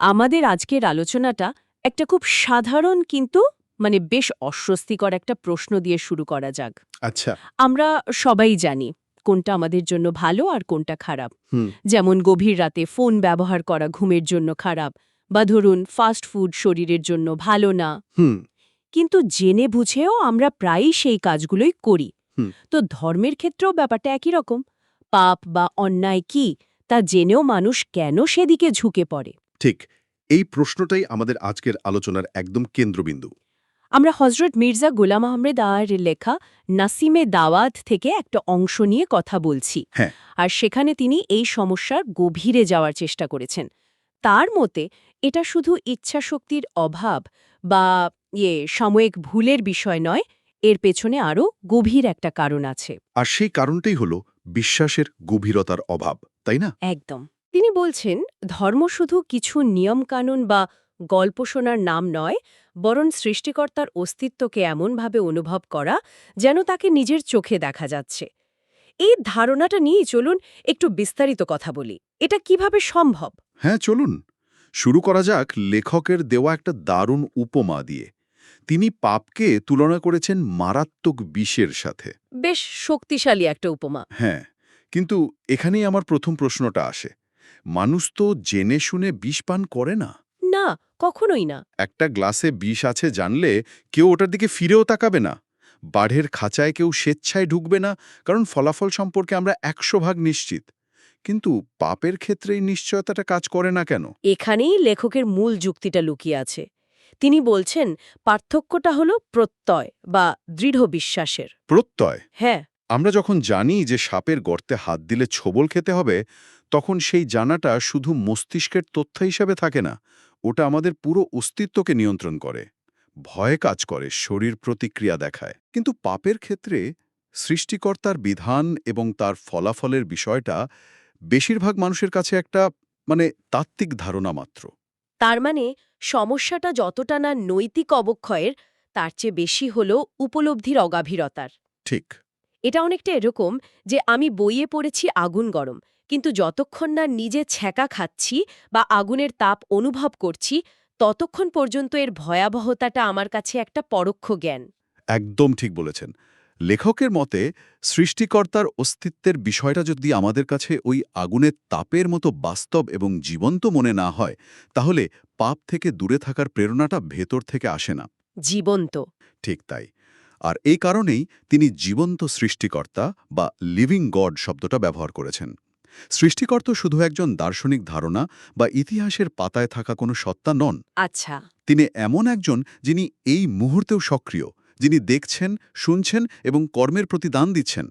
আমাদের আজকের আলোচনাটা একটা খুব সাধারণ কিন্তু মানে বেশ অস্বস্তিকর একটা প্রশ্ন দিয়ে শুরু করা যাক। আচ্ছা। আমরা সবাই জানি কোনটা আমাদের জন্য ভালো আর কোনটা খারাপ। যেমন গভীর রাতে ফোন ব্যবহার করা ঘুমের জন্য খারাপ বা ধরুন ফাস্ট ফুড শরীরের জন্য ভালো না। কিন্তু জেনে বুঝেও আমরা প্রায়ই সেই কাজগুলোই করি। তো ধর্মের ক্ষেত্রেও ব্যাপারটা একই রকম। পাপ বা অন্যায় কি তা জেনেও মানুষ কেন সেদিকে ঝুঁকে পড়ে? ঠিক এই প্রশ্নটাই আমাদের আজকের আলোচনার একদম কেন্দ্রবিন্দু। আমরা হজরত মির্জা গোলাম আহমেদ আয়ের লেখা নাসিমে দাওয়াত থেকে একটা অংশ নিয়ে কথা বলছি। হ্যাঁ। আর সেখানে তিনি এই সমস্যার গভীরে যাওয়ার চেষ্টা করেছেন। তার মতে এটা শুধু ইচ্ছাশক্তির অভাব বা ইয়ে সাময়িক ভুলের বিষয় নয় এর পেছনে আরও গভীর একটা কারণ আছে। আর সেই কারণটাই হল বিশ্বাসের গভীরতার অভাব তাই না? একদম। তিনি বলছেন ধর্ম শুধু কিছু নিয়মকানুন বা গল্প শোনার নাম নয় বরং সৃষ্টিকর্তার অস্তিত্বকে এমনভাবে অনুভব করা যেন তাকে নিজের চোখে দেখা যাচ্ছে। এই ধারণাটা নিয়েই চলুন একটু বিস্তারিত কথা বলি। এটা কীভাবে সম্ভব? হ্যাঁ চলুন। শুরু করা যাক লেখকের দেওয়া একটা দারুণ উপমা দিয়ে। তিনি পাপকে তুলনা করেছেন মারাত্মক বিষের সাথে। বেশ শক্তিশালী একটা উপমা। হ্যাঁ কিন্তু এখানেই আমার প্রথম প্রশ্নটা আসে। মানুষ তো জেনে শুনে বিষ পান করে না। না কখনোই না। একটা গ্লাসে বিষ আছে জানলে কেউ ওটার দিকে ফিরেও তাকাবে না। বাড়ের খাঁচায় কেউ স্বেচ্ছায় ঢুকবে না কারণ ফলাফল সম্পর্কে আমরা একশো ভাগ নিশ্চিত। কিন্তু পাপের ক্ষেত্রে এই নিশ্চয়তাটা কাজ করে না কেন? এখানেই লেখকের মূল যুক্তিটা লুকিয়ে আছে। তিনি বলছেন পার্থক্যটা হলো প্রত্যয় বা দৃঢ় বিশ্বাসের। প্রত্যয়? হ্যাঁ। আমরা যখন জানি যে সাপের গর্তে হাত দিলে ছোবল খেতে হবে তখন সেই জানাটা শুধু মস্তিষ্কের তথ্য হিসেবে থাকে না ওটা আমাদের পুরো অস্তিত্বকে নিয়ন্ত্রণ করে। ভয়ে কাজ করে শরীর প্রতিক্রিয়া দেখায়। কিন্তু পাপের ক্ষেত্রে সৃষ্টিকর্তার বিধান এবং তার ফলাফলের বিষয়টা বেশিরভাগ মানুষের কাছে একটা মানে তাত্ত্বিক ধারণা মাত্র। তার মানে সমস্যাটা যতটা না নৈতিক অবক্ষয়ের তার চেয়ে বেশি হল উপলব্ধির অগাভীরতার। ঠিক। এটা অনেকটা এরকম যে আমি বইয়ে পড়েছি আগুন গরম। কিন্তু যতক্ষণ না নিজে ছ্যাঁকা খাচ্ছি বা আগুনের তাপ অনুভব করছি ততক্ষণ পর্যন্ত এর ভয়াবহতাটা আমার কাছে একটা পরোক্ষ জ্ঞান। একদম ঠিক বলেছেন। লেখকের মতে সৃষ্টিকর্তার অস্তিত্বের বিষয়টা যদি আমাদের কাছে ওই আগুনের তাপের মতো বাস্তব এবং জীবন্ত মনে না হয় তাহলে পাপ থেকে দূরে থাকার প্রেরণাটা ভেতর থেকে আসে না। জীবন্ত। ঠিক তাই। আর এই কারণেই তিনি জীবন্ত সৃষ্টিকর্তা বা লিভিং গড শব্দটা ব্যবহার করেছেন। সৃষ্টিকর্তা শুধু একজন দার্শনিক ধারণা বা ইতিহাসের পাতায় থাকা কোনো সত্তা নন। আচ্ছা। তিনি এমন একজন যিনি এই মুহূর্তেও সক্রিয় যিনি দেখছেন শুনছেন এবং কর্মের প্রতি দান দিচ্ছেন।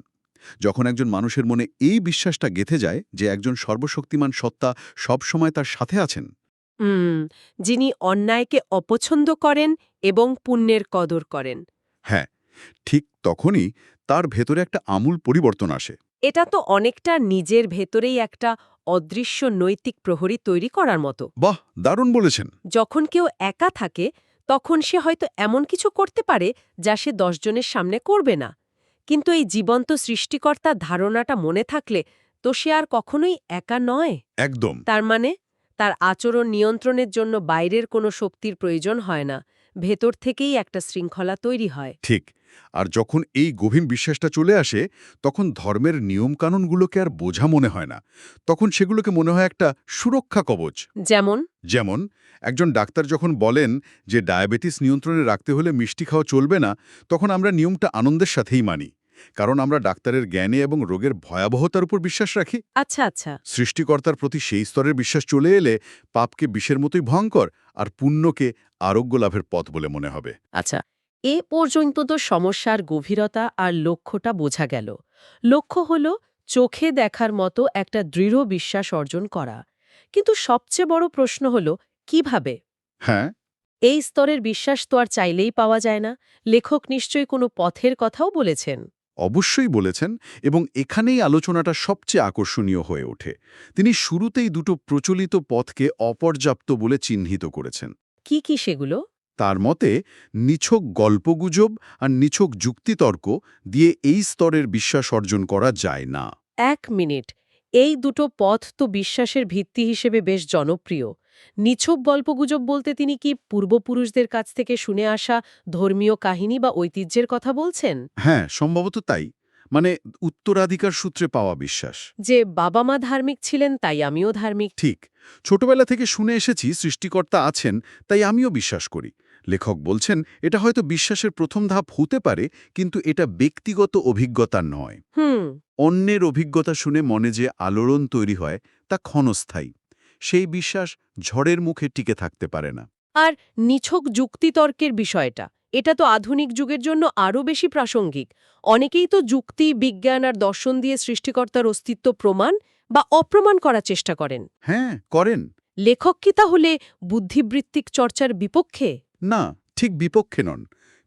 যখন একজন মানুষের মনে এই বিশ্বাসটা গেথে যায় যে একজন সর্বশক্তিমান সত্তা সবসময় তার সাথে আছেন। যিনি অন্যায়কে অপছন্দ করেন এবং পুণ্যের কদর করেন। হ্যাঁ ঠিক তখনই তার ভেতরে একটা আমূল পরিবর্তন আসে। এটা তো অনেকটা নিজের ভেতরেই একটা অদৃশ্য নৈতিক প্রহরী তৈরি করার মতো। বাহ দারুণ বলেছেন। যখন কেউ একা থাকে তখন সে হয়তো এমন কিছু করতে পারে যা সে দশজনের সামনে করবে না। কিন্তু এই জীবন্ত সৃষ্টিকর্তার ধারণাটা মনে থাকলে তো সে আর কখনোই একা নয়। একদম। তার মানে তার আচরণ নিয়ন্ত্রণের জন্য বাইরের কোনো শক্তির প্রয়োজন হয় না। ভেতর থেকেই একটা শৃঙ্খলা তৈরি হয়। ঠিক। আর যখন এই গভীর বিশ্বাসটা চলে আসে তখন ধর্মের নিয়মকানুনগুলোকে আর বোঝা মনে হয় না। তখন সেগুলোকে মনে হয় একটা সুরক্ষা কবচ। যেমন? যেমন একজন ডাক্তার যখন বলেন যে ডায়াবেটিস নিয়ন্ত্রণে রাখতে হলে মিষ্টি খাওয়া চলবে না তখন আমরা নিয়মটা আনন্দের সাথেই মানি। কারণ আমরা ডাক্তারের জ্ঞানে এবং রোগের ভয়াবহতার উপর বিশ্বাস রাখি। আচ্ছা আচ্ছা। সৃষ্টিকর্তার প্রতি সেই স্তরের বিশ্বাস চলে এলে পাপকে বিষের মতোই ভয়ঙ্কর আর পুণ্যকে আরোগ্য লাভের পথ বলে মনে হবে। আচ্ছা। এ পর্যন্ত তো সমস্যার গভীরতা আর লক্ষ্যটা বোঝা গেল। লক্ষ্য হল চোখে দেখার মতো একটা দৃঢ় বিশ্বাস অর্জন করা। কিন্তু সবচেয়ে বড় প্রশ্ন হল কীভাবে? হ্যাঁ। এই স্তরের বিশ্বাস তো আর চাইলেই পাওয়া যায় না। লেখক নিশ্চয়ই কোনো পথের কথাও বলেছেন। অবশ্যই বলেছেন এবং এখানেই আলোচনাটা সবচেয়ে আকর্ষণীয় হয়ে ওঠে। তিনি শুরুতেই দুটো প্রচলিত পথকে অপর্যাপ্ত বলে চিহ্নিত করেছেন। কি কি সেগুলো? তার মতে নিছক গল্পগুজব আর নিছক যুক্তিতর্ক দিয়ে এই স্তরের বিশ্বাস অর্জন করা যায় না। এক মিনিট। এই দুটো পথ তো বিশ্বাসের ভিত্তি হিসেবে বেশ জনপ্রিয়। নিছক গল্পগুজব বলতে তিনি কি পূর্বপুরুষদের কাছ থেকে শুনে আসা ধর্মীয় কাহিনী বা ঐতিহ্যের কথা বলছেন? হ্যাঁ সম্ভবত তাই। মানে উত্তরাধিকার সূত্রে পাওয়া বিশ্বাস। যে বাবা মা ধার্মিক ছিলেন তাই আমিও ধার্মিক। ঠিক। ছোটবেলা থেকে শুনে এসেছি সৃষ্টিকর্তা আছেন তাই আমিও বিশ্বাস করি। লেখক বলছেন এটা হয়তো বিশ্বাসের প্রথম ধাপ হতে পারে কিন্তু এটা ব্যক্তিগত অভিজ্ঞতা নয়। হুম। অন্যের অভিজ্ঞতা শুনে মনে যে আলোড়ন তৈরি হয় তা ক্ষণস্থায়ী। সেই বিশ্বাস ঝড়ের মুখে টিকে থাকতে পারে না। আর নিছক যুক্তিতর্কের বিষয়টা এটা তো আধুনিক যুগের জন্য আরও বেশি প্রাসঙ্গিক। অনেকেই তো যুক্তি বিজ্ঞান আর দর্শন দিয়ে সৃষ্টিকর্তার অস্তিত্ব প্রমাণ বা অপ্রমাণ করার চেষ্টা করেন। হ্যাঁ করেন। লেখক কি তাহলে বুদ্ধিবৃত্তিক চর্চার বিপক্ষে? না ঠিক বিপক্ষে নন।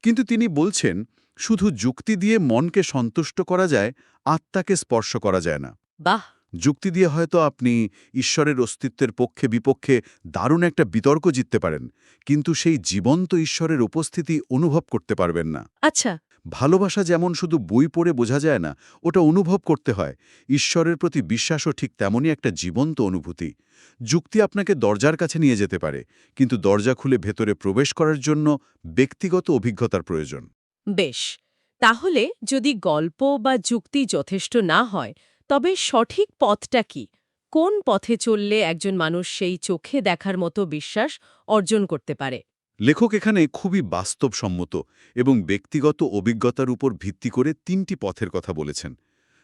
কিন্তু তিনি বলছেন শুধু যুক্তি দিয়ে মনকে সন্তুষ্ট করা যায় আত্মাকে স্পর্শ করা যায় না। বাহ! যুক্তি দিয়ে হয়তো আপনি ঈশ্বরের অস্তিত্বের পক্ষে বিপক্ষে দারুণ একটা বিতর্ক জিততে পারেন কিন্তু সেই জীবন্ত ঈশ্বরের উপস্থিতি অনুভব করতে পারবেন না। আচ্ছা ভালোবাসা যেমন শুধু বই পড়ে বোঝা যায় না, ওটা অনুভব করতে হয়। ঈশ্বরের প্রতি বিশ্বাসও ঠিক তেমনই একটা জীবন্ত অনুভূতি। যুক্তি আপনাকে দরজার কাছে নিয়ে যেতে পারে, কিন্তু দরজা খুলে ভেতরে প্রবেশ করার জন্য ব্যক্তিগত অভিজ্ঞতার প্রয়োজন। বেশ, তাহলে যদি গল্প বা যুক্তি যথেষ্ট না হয়, তবে সঠিক পথটা কি? কোন পথে চললে একজন মানুষ সেই চোখে দেখার মতো বিশ্বাস অর্জন করতে পারে? লেখক এখানে খুবই বাস্তবসম্মত এবং ব্যক্তিগত অভিজ্ঞতার উপর ভিত্তি করে তিনটি পথের কথা বলেছেন।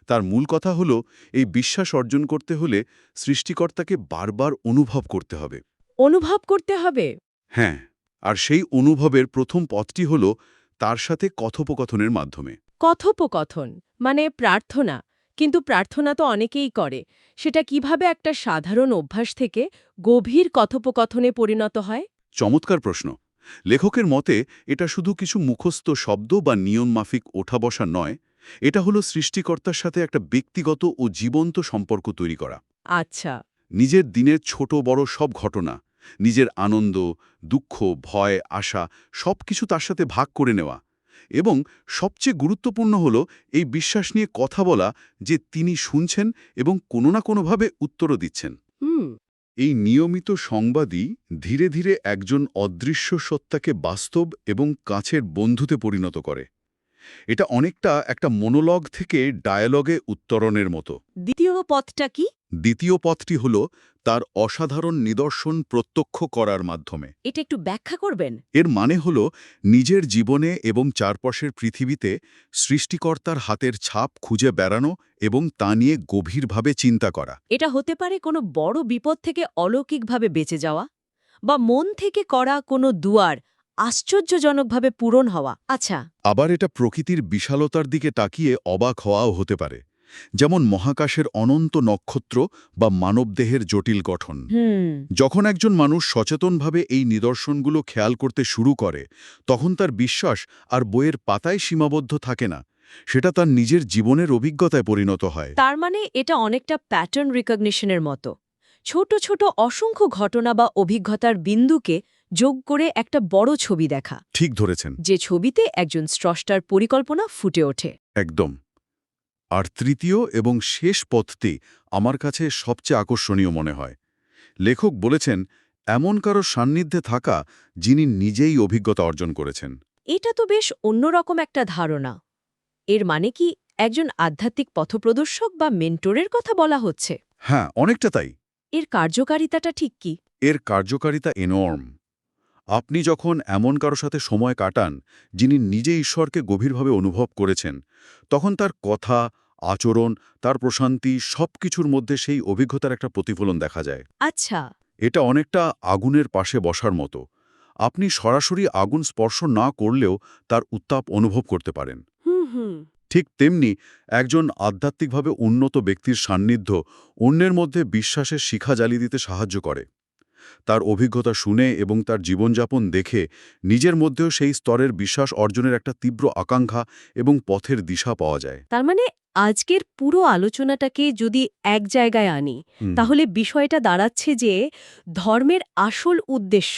তার মূল কথা হল এই বিশ্বাস অর্জন করতে হলে সৃষ্টিকর্তাকে বারবার অনুভব করতে হবে। অনুভব করতে হবে? হ্যাঁ আর সেই অনুভবের প্রথম পথটি হল তার সাথে কথোপকথনের মাধ্যমে। কথোপকথন মানে প্রার্থনা কিন্তু প্রার্থনা তো অনেকেই করে। সেটা কীভাবে একটা সাধারণ অভ্যাস থেকে গভীর কথোপকথনে পরিণত হয়? চমৎকার প্রশ্ন। লেখকের মতে এটা শুধু কিছু মুখস্থ শব্দ বা নিয়মমাফিক ওঠা বসা নয় এটা হলো সৃষ্টিকর্তার সাথে একটা ব্যক্তিগত ও জীবন্ত সম্পর্ক তৈরি করা। আচ্ছা। নিজের দিনের ছোট বড় সব ঘটনা নিজের আনন্দ দুঃখ ভয় আশা সব কিছু তার সাথে ভাগ করে নেওয়া এবং সবচেয়ে গুরুত্বপূর্ণ হল এই বিশ্বাস নিয়ে কথা বলা যে তিনি শুনছেন এবং কোনো না কোনোভাবে উত্তরও দিচ্ছেন। হুম। এই নিয়মিত সংবাদই ধীরে ধীরে একজন অদৃশ্য সত্তাকে বাস্তব এবং কাছের বন্ধুতে পরিণত করে। এটা অনেকটা একটা মনোলগ থেকে ডায়ালগে উত্তরণের মতো। দ্বিতীয় পথটা কি? দ্বিতীয় পথটি হল তার অসাধারণ নিদর্শন প্রত্যক্ষ করার মাধ্যমে। এটা একটু ব্যাখ্যা করবেন? এর মানে হল নিজের জীবনে এবং চারপাশের পৃথিবীতে সৃষ্টিকর্তার হাতের ছাপ খুঁজে বেড়ানো এবং তা নিয়ে গভীরভাবে চিন্তা করা। এটা হতে পারে কোনো বড় বিপদ থেকে অলৌকিকভাবে বেঁচে যাওয়া বা মন থেকে করা কোনো দুয়ার আশ্চর্যজনকভাবে পূরণ হওয়া। আচ্ছা। আবার এটা প্রকৃতির বিশালতার দিকে তাকিয়ে অবাক হওয়াও হতে পারে। যেমন মহাকাশের অনন্ত নক্ষত্র বা মানবদেহের জটিল গঠন। যখন একজন মানুষ সচেতনভাবে এই নিদর্শনগুলো খেয়াল করতে শুরু করে তখন তার বিশ্বাস আর বইয়ের পাতায় সীমাবদ্ধ থাকে না। সেটা তার নিজের জীবনের অভিজ্ঞতায় পরিণত হয়। তার মানে এটা অনেকটা প্যাটার্ন রিকগনিশনের মতো। ছোট ছোট অসংখ্য ঘটনা বা অভিজ্ঞতার বিন্দুকে যোগ করে একটা বড় ছবি দেখা। ঠিক ধরেছেন। যে ছবিতে একজন স্রষ্টার পরিকল্পনা ফুটে ওঠে। একদম। আর তৃতীয় এবং শেষ পথটি আমার কাছে সবচেয়ে আকর্ষণীয় মনে হয়। লেখক বলেছেন এমন কারও সান্নিধ্যে থাকা যিনি নিজেই অভিজ্ঞতা অর্জন করেছেন। এটা তো বেশ অন্যরকম একটা ধারণা। এর মানে কি একজন আধ্যাত্মিক পথপ্রদর্শক বা মেন্টরের কথা বলা হচ্ছে? হ্যাঁ অনেকটা তাই। এর কার্যকারিতাটা ঠিক কি? এর কার্যকারিতা এনর্ম আপনি যখন এমন কারও সাথে সময় কাটান যিনি নিজে ঈশ্বরকে গভীরভাবে অনুভব করেছেন তখন তার কথা আচরণ তার প্রশান্তি সব কিছুর মধ্যে সেই অভিজ্ঞতার একটা প্রতিফলন দেখা যায়। আচ্ছা। এটা অনেকটা আগুনের পাশে বসার মতো। আপনি সরাসরি আগুন স্পর্শ না করলেও তার উত্তাপ অনুভব করতে পারেন। ঠিক তেমনি একজন আধ্যাত্মিকভাবে উন্নত ব্যক্তির সান্নিধ্য অন্যের মধ্যে বিশ্বাসের শিখা জ্বালিয়ে দিতে সাহায্য করে। তার অভিজ্ঞতা শুনে এবং তার জীবনযাপন দেখে নিজের মধ্যেও সেই স্তরের বিশ্বাস অর্জনের একটা তীব্র আকাঙ্ক্ষা এবং পথের দিশা পাওয়া যায়। তার মানে আজকের পুরো আলোচনাটাকে যদি এক জায়গায় আনি তাহলে বিষয়টা দাঁড়াচ্ছে যে ধর্মের আসল উদ্দেশ্য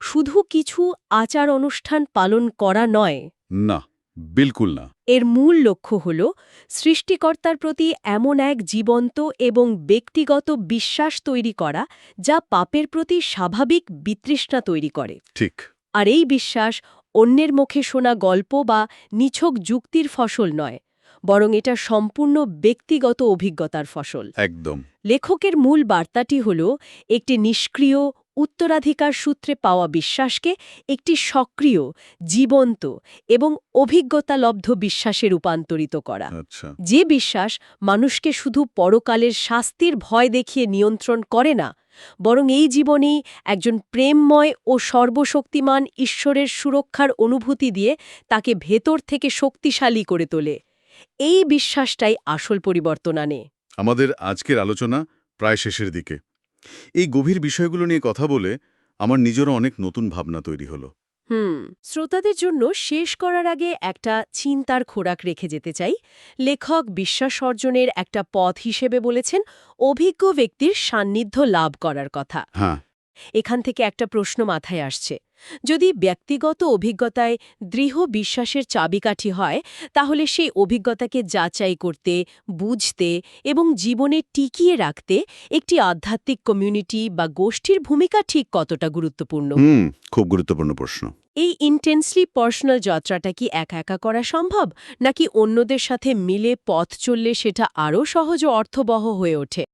শুধু কিছু আচার অনুষ্ঠান পালন করা নয়। না বিলকুল না। এর মূল লক্ষ্য হল সৃষ্টিকর্তার প্রতি এমন এক জীবন্ত এবং ব্যক্তিগত বিশ্বাস তৈরি করা যা পাপের প্রতি স্বাভাবিক বিতৃষ্ণা তৈরি করে। ঠিক। আর এই বিশ্বাস অন্যের মুখে শোনা গল্প বা নিছক যুক্তির ফসল নয় বরং এটা সম্পূর্ণ ব্যক্তিগত অভিজ্ঞতার ফসল। একদম। লেখকের মূল বার্তাটি হল একটি নিষ্ক্রিয় উত্তরাধিকার সূত্রে পাওয়া বিশ্বাসকে একটি সক্রিয় জীবন্ত এবং অভিজ্ঞতালব্ধ বিশ্বাসে রূপান্তরিত করা। আচ্ছা। যে বিশ্বাস মানুষকে শুধু পরকালের শাস্তির ভয় দেখিয়ে নিয়ন্ত্রণ করে না বরং এই জীবনেই একজন প্রেমময় ও সর্বশক্তিমান ঈশ্বরের সুরক্ষার অনুভূতি দিয়ে তাকে ভেতর থেকে শক্তিশালী করে তোলে। এই বিশ্বাসটাই আসল পরিবর্তন আনে। আমাদের আজকের আলোচনা প্রায় শেষের দিকে। এই গভীর বিষয়গুলো নিয়ে কথা বলে আমার নিজেরও অনেক নতুন ভাবনা তৈরি হলো। হুম শ্রোতাদের জন্য শেষ করার আগে একটা চিন্তার খোরাক রেখে যেতে চাই। লেখক বিশ্বাস অর্জনের একটা পথ হিসেবে বলেছেন অভিজ্ঞ ব্যক্তির সান্নিধ্য লাভ করার কথা। হ্যাঁ। এখান থেকে একটা প্রশ্ন মাথায় আসছে। যদি ব্যক্তিগত অভিজ্ঞতায় দৃঢ় বিশ্বাসের চাবিকাঠি হয় তাহলে সেই অভিজ্ঞতাকে যাচাই করতে বুঝতে এবং জীবনে টিকিয়ে রাখতে একটি আধ্যাত্মিক কমিউনিটি বা গোষ্ঠীর ভূমিকা ঠিক কতটা গুরুত্বপূর্ণ? খুব গুরুত্বপূর্ণ প্রশ্ন। এই ইন্টেন্সলি পার্সোনাল যাত্রাটা কি একা একা করা সম্ভব নাকি অন্যদের সাথে মিলে পথ চললে সেটা আরও সহজ ও অর্থবহ হয়ে ওঠে?